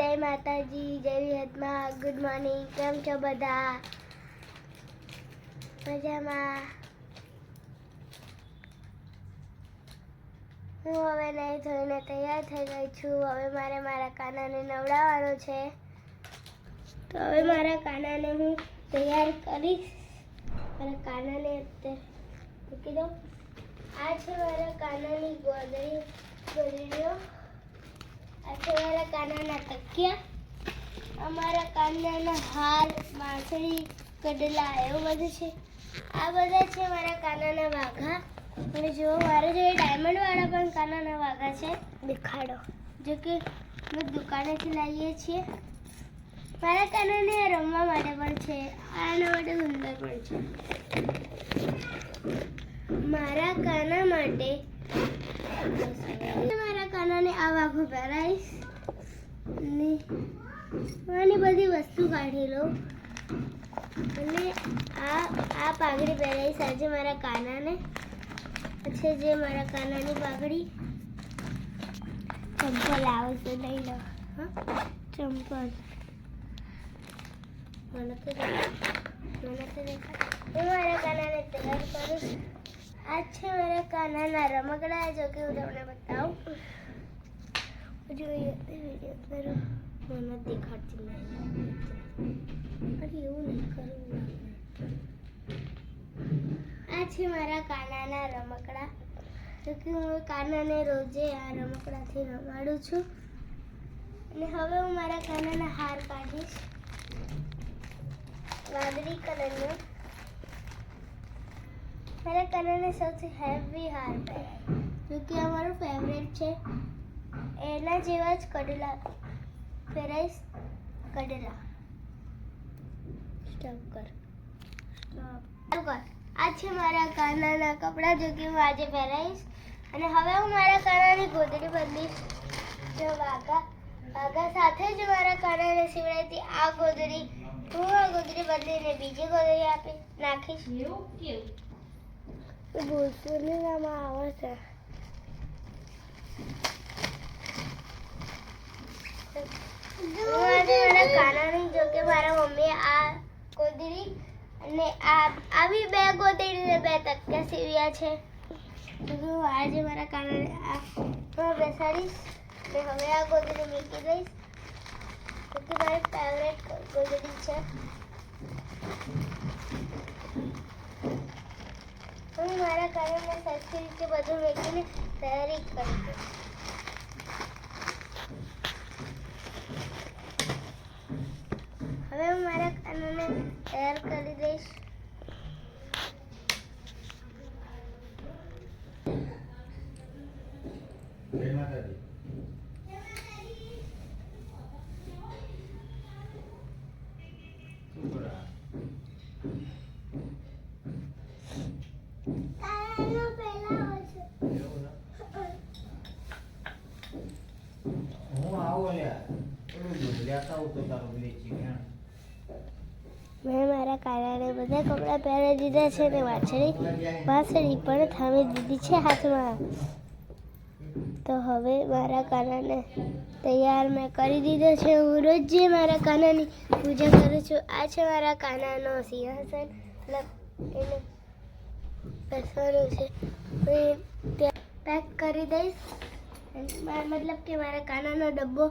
જય માતાજી, જય વિહતમાં ગુડ મોર્નિંગ કેમ છો બધા? મજામાં? હું હવે નહીં થઈને તૈયાર થઈ ગઈ છું. હવે મારે મારા કાનાને નવડાવવાનો છે. તો હવે મારા કાનાને હું તૈયાર કરીશ. મારા કાનાને મૂકી દઉં. આ છે મારા કાનાની ગોદડી ગોદડીઓ આ મારા કાનાના તકિયા અમારા કાનાના હાર માછલી કડલા એવું બધું છે. આ બધા છે મારા કાનાના વાઘા. અને જો મારા જોડે ડાયમંડ વાળા પણ કાનાના વાઘા છે. દેખાડો. જો કે અમે દુકાનેથી લાવીએ છીએ. મારા કાનાને રમવા માટે પણ છે. આના માટે સુંદર પણ છે. મારા કાના માટે મારા આવા પહેરાઈશ અને આની બધી વસ્તુ કાઢી લો અને આ આ પાઘડી પહેરાઈશ આજે મારા કાનાને. છે જે મારા કાનાની પાઘડી ચંપલ આવશે લઈ લો. હા, ચંપલ. મને તો મને તો દેખાય. હું મારા કાનાને તૈયાર કરું આ છે મારા કાનાના રમકડા, જો કે હું તમને બતાવું. કરું મને દેખાડતી નહીં અરે એવું નહીં આ છે મારા કાનાના રમકડા જો હું કાનાને રોજે આ રમકડાથી રમાડું છું અને હવે હું મારા કાનાના હાર કાઢીશ વાદળી કલરનો મારા કાનાને સૌથી હેવી હાર પહેરાય જો કે આ ફેવરેટ છે એના જેવા જ કડલા પહેરાઈશ કડલા સ્ટોપ કર. સ્ટોપ કર. આ છે મારા કાનાના કપડાં જો કે હું આજે પહેરાઈશ અને હવે હું મારા કાનાની ગોદડી બદલીશ. જો વાઘા. વાઘા સાથે જ મારા કાનાને સીવડાવી આ ગોદડી હું આ ગોદડી બદલીને બીજી ગોદડી આપી નાખીશ. ભૂસુલીમાં આવે છે. આજે મારા કાનાની જો કે મારા મમ્મીએ આ ગોદડી અને આ, આવી બે ગોદડીને બે તકિયા સીવ્યા છે. હું આજે મારા કાનાને આ બેસાડીશ. હવે આ ગોદડી મૂકી દઈશ. કે મારી ફેવરેટ ગોદડી છે. હું મારા કારણે સરખી રીતે બધું મૂકીને તૈયારી કરી દઈશ. હવે હું મારા કાનને તૈયાર કરી દઈશ જય માતાજી શું કરો? કાનાનો પહેલા હોય છે એવું છે? હું આવું લ્યા થોડું દૂર લેતા આવું તો તારું બ્લીચિંગ હેણ. મેં મારા કાનાને બધા કપડાં પહેરી દીધા છે ને વાછડી વાછડી પણ થામી દીધી છે હાથમાં. તો હવે મારા કાનાને તૈયાર મેં કરી દીધો છે. હું રોજ જે મારા કાનાની પૂજા કરું છું, આ છે મારા કાનાનો સિંહાસન. એને બેસવાનું છે. હું પેક કરી દઈશ. મતલબ કે મારા કાનાનો ડબ્બો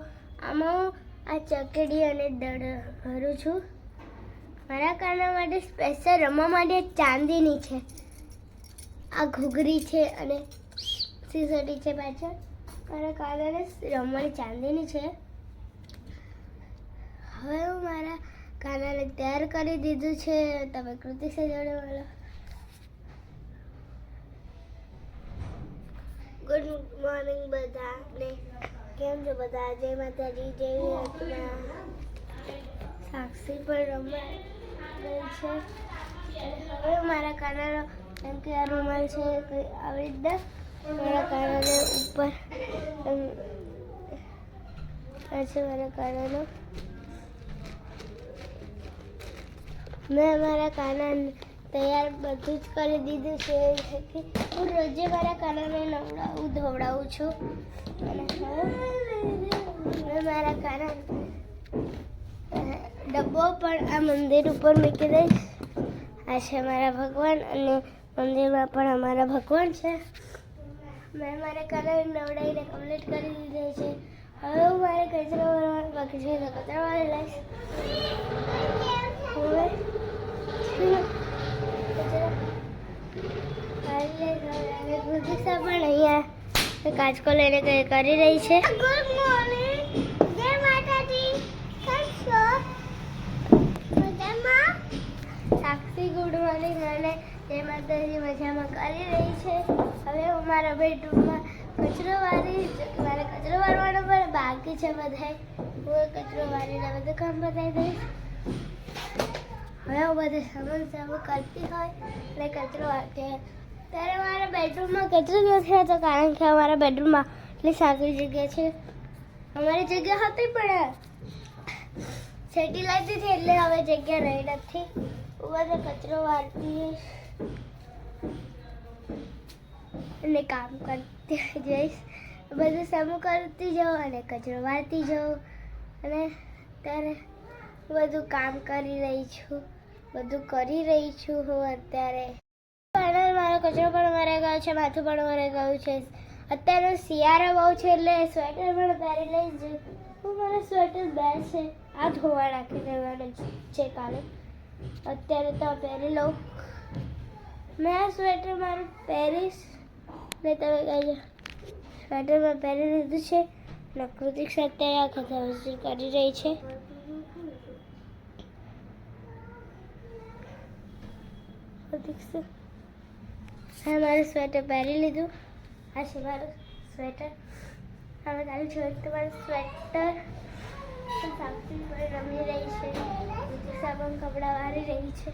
આમાં હું આ ચકડી અને દડ ભરું છું. મારા કાના માટે સ્પેશિયલ રમવા માટે ચાંદીની છે. આ ઘૂઘરી છે અને સીસોટી છે પાછળ. મારા કાનાને રમવાની ચાંદીની છે. હવે હું મારા કાનાને તૈયાર કરી દીધું છે. તમે કૃતિ જોડે મળો ગુડ મોર્નિંગ બધાને. કેમ છો બધા? જય માતાજી જય રત્ના સાક્ષી પણ રમવા છે. હવે મારા કાનાનો એમ કે આ રૂમાલ છે કંઈ આવી રીતના મારા કાનાને ઉપર આ છે મારા કાનાનો મેં મારા કાના તૈયાર બધું જ કરી દીધું છે કે હું રોજે મારા કાનાને નવડાવું ધોવડાવું છું. અને મેં મારા અ, ડબ્બો, પણ આ મંદિર ઉપર મૂકી દઈશ. આ છે મારા ભગવાન અને મંદિરમાં પણ અમારા ભગવાન છે. મેં મારા કલર નવડાવીને કમ્પ્લીટ કરી દીધો છે. હવે હું મારે કચરો ભરવાનો બાકી છે તો કચરો વાળી લઈશ. પણ અહીંયા કાચકો લઈને કરી રહી છે ગુડ મોર્નિંગ જય માતાજી કેમ છો મજામાં સાક્ષી ગુડ મોર્નિંગ અને જય માતાજી મજામાં કરી રહી છે. હવે હું મારા બેડરૂમમાં કચરો વાળી મારે કચરો વાળવાનો પણ બાકી છે બધાય. હું કચરો વાળીને બધું કામ બતાવી દઈશ. હવે હું બધું સામાન સામાન કરતી હોય અને કચરો વાળતી હોય ત્યારે મારા બેડરૂમમાં કચરો નથી હતો કારણ કે અમારા બેડરૂમમાં એટલી સારી જગ્યા છે. અમારી જગ્યા હતી પણ સેટી લાગતી હતી એટલે હવે જગ્યા રહી નથી. બધો કચરો વાળતી અને કામ કરતી જઈશ બધું સામું કરતી જાઉં અને કચરો વાળતી જાઉં અને અત્યારે બધું કામ કરી રહી છું બધું કરી રહી છું હું અત્યારે પણ મારો કચરો પણ મરાઈ ગયો છે માથું પણ મરાઈ ગયું છે અત્યારે શિયાળો બહુ છે એટલે સ્વેટર પણ પહેરી લઈશ હું મારા સ્વેટર બે છે આ ધોવા રાખી દેવાનું છે કાલે અત્યારે તો પહેરી લઉં. મેં આ સ્વેટર મારું પહેરીશ. ને તમે કહેજો સ્વેટર મેં પહેરી લીધું છે. ને કૃતિક આ કથા કરી રહી છે. મેં મારું સ્વેટર પહેરી લીધું. આ છે મારું સ્વેટર. હવે તારું જોયું તમારું મારું સ્વેટર. રમી રહી છે. પણ કપડાં વાળી રહી છે.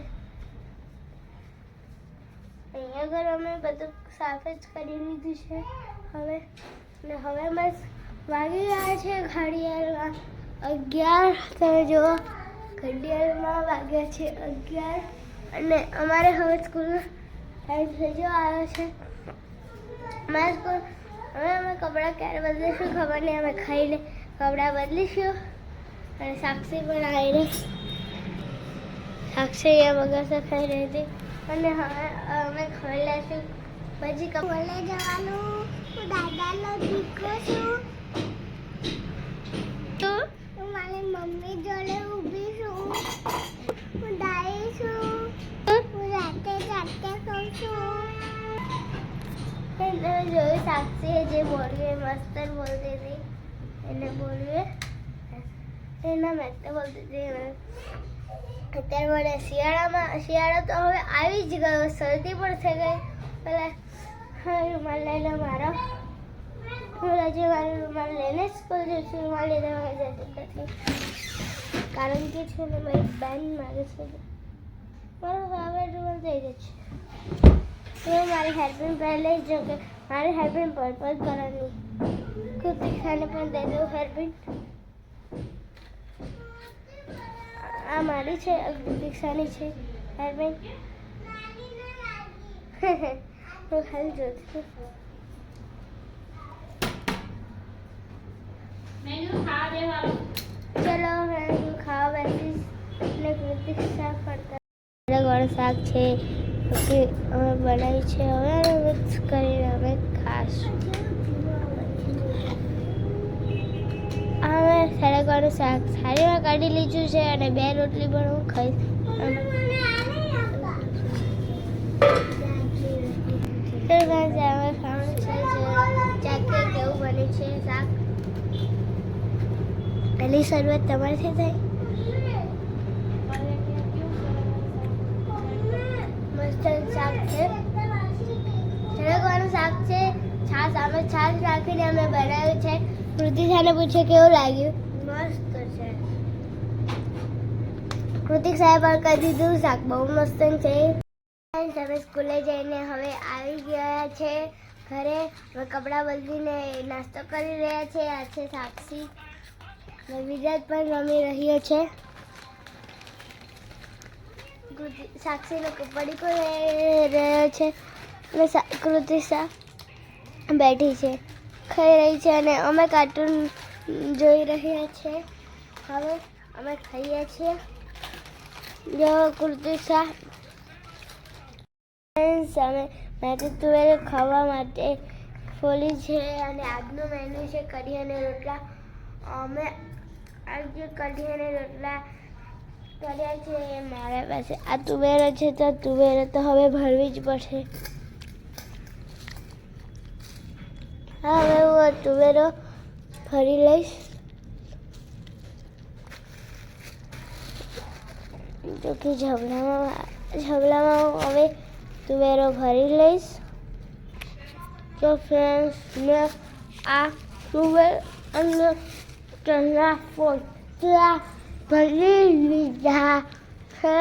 અહીંયા આગળ અમે બધું સાફ જ કરી લીધું છે. હવે ને હવે બસ વાગી ગયા છે ઘડિયાળમાં. અગિયાર, તમે જુઓ, ઘડિયાળમાં વાગ્યા છે અગિયાર. અને અમારે હવે સ્કૂલ ટાઈમ થઈ આવ્યો છે. અમારા હવે અમે કપડાં ક્યારે બદલીશું ખબર નહીં, અમે ખાઈને કપડાં બદલીશું. અને સાક્ષી પણ આવી રહી. સાક્ષી એ વગર ખાઈ રહી હતી. અને હવે અમે ખાઈ લઈશું પછી કપડે જવાનું. હું દાદાનો દીકરો છું. હું મારી મમ્મી જોડે ઊભી છું. હું ડાઈ છું. હું રાતે જાતે ખાઉં છું. જોયું સાક્ષી જે બોલ્યું એ મસ્ત બોલતી હતી. એને બોલ્યું એના મેં તો અત્યારે મને શિયાળામાં, શિયાળો તો હવે આવી જ ગયો, શરદી પણ થઈ ગઈ. પેલા રૂમાલ લઈને મારો. હું રજે મારો રૂમાલ લઈને જ સ્કૂલ જઉં છું રૂમાલ લીધે મને જતી નથી. કારણ કે છે ને, મારી બેન માગે છે મારો હવે રૂમાલ થઈ જશે હું મારી હેલ્પિંગ પહેલે જ જો કે, મારી હેલ્પિંગ પર્પલ કરવાની. ખાને પણ દે દઉં હેલ્પિંગ આ મારી છે આ છે હેલ્પિંગ હું હાલ જોતી છું. ચલો હું ખાવા બેસીશ. અને કૃતિક્ષા ફરતા અલગ શાક છે. કે અમે બનાવી છે. હવે મિક્સ કરીને અમે ખાશું. આ મેં સળગવાનું શાક. થાળીમાં કાઢી લીધું છે અને બે રોટલી પણ હું ખાઈશ. હવે પહેલી શરૂઆત તમારીથી થાય. મસ્ત શાક છે. સરગવાનું શાક છે. છાશ, અમે છાશ નાખીને અમે બનાવ્યું છે. કૃતિકાને પૂછે કેવું લાગ્યું? મસ્ત છે. કૃતિક સાહેબ કહી દીધું શાક બહુ મસ્ત છે. તમે સ્કૂલે જઈને હવે આવી ગયા છે. ઘરે હવે કપડાં બદલીને નાસ્તો કરી રહ્યા છે. આ છે સાક્ષી. અને પણ રમી રહ્યો છે. સાક્ષીનો પડી પણ રહી રહ્યો છે. અને સા- કૃતિશા બેઠી છે. ખાઈ રહી છે અને અમે કાર્ટૂન જોઈ રહ્યા છીએ હવે અમે ખાઈએ છીએ. જો, કુર્તી અમે મેં તુવેર ખાવા માટે ફોલી છે અને આજનું મેનુ છે કઢી અને રોટલા. અમે આજે કઢી અને રોટલા કર્યા છે. મારા પાસે આ તુવેર છે તો તુવેરો તો હવે ભરવી જ પડશે હા હવે હું તુવેરો ભરી લઈશ. જો કે ઝબલામાં ઝબલામાં હું હવે તુવેરો ભરી લઈશ. તો ફ્રેન્ડ્સ મેં આ તુવેર અને ચણા પોટલા ભરી લીધા છે.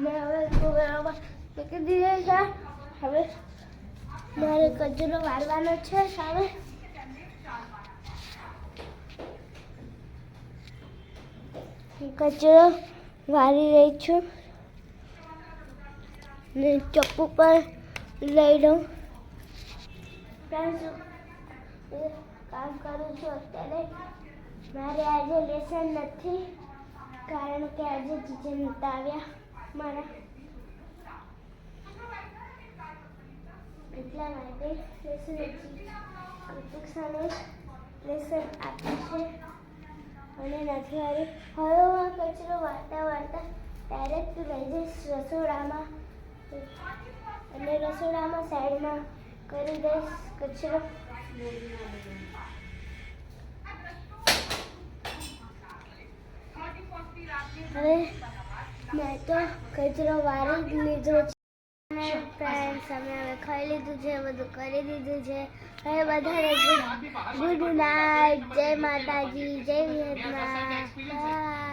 મેં હવે તુવેરો મૂકી હવે મારે કચરો વાળવાનો છે સામે કચરો વાળી રહી છું ને ચપ્પુ પર લઈ લઉં કામ કરું છું અત્યારે મારે આજે લેસન નથી કારણ કે આજે જીજે નતા આવ્યા મારા. એટલા માટે લેસન નથી કૃતિક્ષાને લેસન આપે છે. અને નથી આવી હવે હું આ કચરો વાળતા વાળતા ડાયરેક્ટ લઈ જઈશ રસોડામાં અને રસોડામાં સાઈડમાં કરી દઈશ કચરો. હવે મેં તો કચરો વાળી જ લીધો છે. અમે હવે ખાઈ લીધું છે, બધું કરી દીધું છે. હવે બધાને ગુડ નાઇટ જય માતાજી, જય બાય